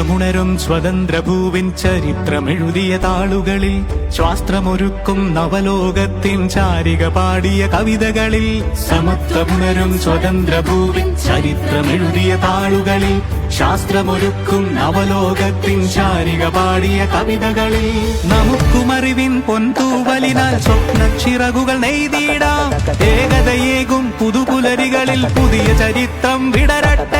സമത്തമുണരും സ്വതന്ത്ര ഭൂവിൻ ചരിത്രമെഴുതിയ താളുകളിൽ ശാസ്ത്രമൊരുക്കും നവലോകത്തിൻ ചാരിക പാടിയ കവിതകളിൽ സമത്വമുണരും സ്വതന്ത്ര ഭൂവിൻ ചരിത്രമെഴുതിയ താളുകളിൽ ശാസ്ത്രമൊരുക്കും നവലോകത്തിൻ ചാരിക പാടിയ കവിതകളിൽ നമുക്കുമറിവിൻ പൊന്തൂവലിനാൽ സ്വപ്നച്ചിറകുകൾ നെയ്തിടാം. ഏകതയേകും പുതുപുലരികളിൽ പുതിയ ചരിത്രം വിടരട്ടെ.